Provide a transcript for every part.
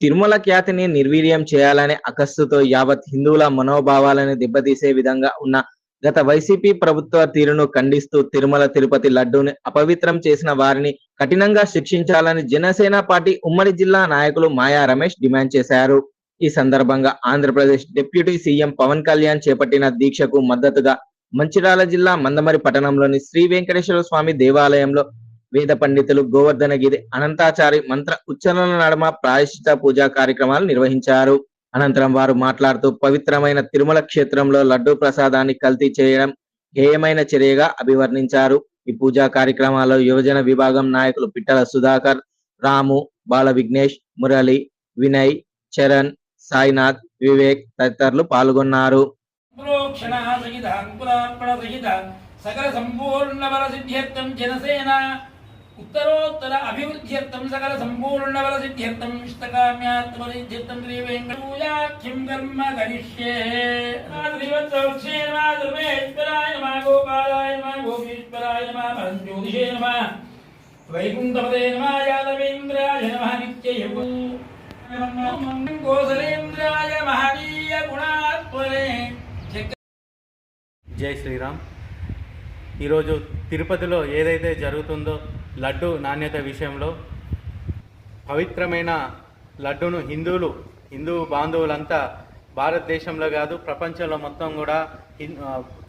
తిరుమల ఖ్యాతిని నిర్వీర్యం చేయాలనే అకస్సుతో యావత్ హిందువుల మనోభావాలను దెబ్బతీసే విధంగా ఉన్న గత వైసీపీ ప్రభుత్వ తీరును ఖండిస్తూ తిరుమల తిరుపతి లడ్డూని అపవిత్రం చేసిన వారిని కఠినంగా శిక్షించాలని జనసేన పార్టీ ఉమ్మడి జిల్లా నాయకులు మాయా రమేష్ డిమాండ్ చేశారు. ఈ సందర్భంగా ఆంధ్రప్రదేశ్ డిప్యూటీ సీఎం పవన్ కళ్యాణ్ చేపట్టిన దీక్షకు మద్దతుగా మంచిర్యాల జిల్లా మందమరి పట్టణంలోని శ్రీ వెంకటేశ్వర స్వామి దేవాలయంలో వేద పండితులు గోవర్ధన గిరి అనంతాచారి మంత్ర ఉచ్చరణల నడమ ప్రాయశ్చిత పూజా కార్యక్రమాలు నిర్వహించారు. అనంతరం వారు మాట్లాడుతూ పవిత్రమైన తిరుమల క్షేత్రంలో లడ్డూ ప్రసాదాన్ని కల్తీ చేయడం హేయమైన చర్యగా అభివర్ణించారు. ఈ పూజా కార్యక్రమాల్లో యువజన విభాగం నాయకులు పిట్టల సుధాకర్ రాము బాల విఘ్నేష్ మురళి వినయ్ చరణ్ సాయినాథ్ వివేక్ తదితరులు పాల్గొన్నారు. సకల సంపూర్ణ బల సిద్ధ్యర్థం జనసేన. ఉత్తరోత్తర అభివృద్ధ్యర్థం సకల సంపూర్ణ బల సిద్ధ్యర్థం ఇష్టకామ్యాత్మసిద్ధ్యర్థం శ్రీ వెంకటూయాఖ్యం కర్మ కరిష్యే శ్రీవత్సవక్షే నమ ధర్మేశ్వరాయ నమ గోపాలాయ మా గోపీశ్వరాయ నమ పరంజ్యోతిషే నమ వైకుంఠపదే నమ యాదవేంద్రాయ నమ నిత్యయవు కోసలేంద్రాయ మహనీయ గుణాత్మనే జై శ్రీరామ్ ఈరోజు తిరుపతిలో ఏదైతే జరుగుతుందో లడ్డు నాణ్యత విషయంలో పవిత్రమైన లడ్డును హిందువులు హిందూ బాంధవులంతా భారతదేశంలో కాదు ప్రపంచంలో మొత్తం కూడా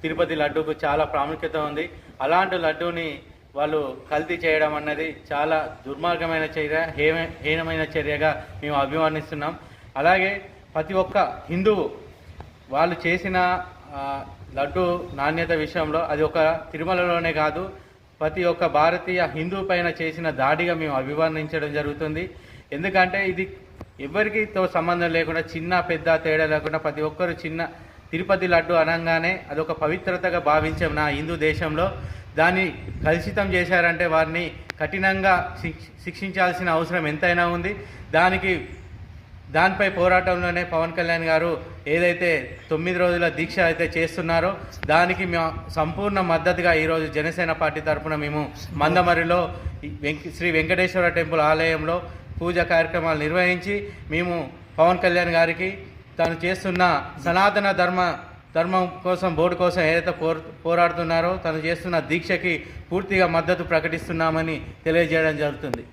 తిరుపతి లడ్డూకు చాలా ప్రాముఖ్యత ఉంది. అలాంటి లడ్డూని వాళ్ళు కల్తీ చేయడం అన్నది చాలా దుర్మార్గమైన చర్య హేమ హీనమైన చర్యగా మేము అభివర్ణిస్తున్నాం. అలాగే ప్రతి ఒక్క హిందువు వాళ్ళు చేసిన లడ్డు నాణ్యత విషయంలో అది ఒక తిరుమలలోనే కాదు ప్రతి ఒక్క భారతీయ హిందూ పైన చేసిన దాడిగా మేము అభివర్ణించడం జరుగుతుంది. ఎందుకంటే ఇది ఎవరికితో సంబంధం లేకుండా చిన్న పెద్ద తేడా లేకుండా ప్రతి ఒక్కరు చిన్న తిరుపతి లడ్డు అనగానే అదొక పవిత్రతగా భావించాం నా హిందూ దేశంలో. దాన్ని కలుషితం చేశారంటే వారిని కఠినంగా శిక్ష శిక్షించాల్సిన అవసరం ఎంతైనా ఉంది. దానికి దానిపై పోరాటంలోనే పవన్ కళ్యాణ్ గారు ఏదైతే తొమ్మిది రోజుల దీక్ష అయితే చేస్తున్నారో దానికి మేము సంపూర్ణ మద్దతుగా ఈరోజు జనసేన పార్టీ తరఫున మేము మందమరిలో వెంక శ్రీ వెంకటేశ్వర టెంపుల్ ఆలయంలో పూజ కార్యక్రమాలు నిర్వహించి మేము పవన్ కళ్యాణ్ గారికి తాను చేస్తున్న సనాతన ధర్మ ధర్మం కోసం బోర్డు కోసం ఏదైతే పోర్ పోరాడుతున్నారో తను చేస్తున్న దీక్షకి పూర్తిగా మద్దతు ప్రకటిస్తున్నామని తెలియజేయడం జరుగుతుంది.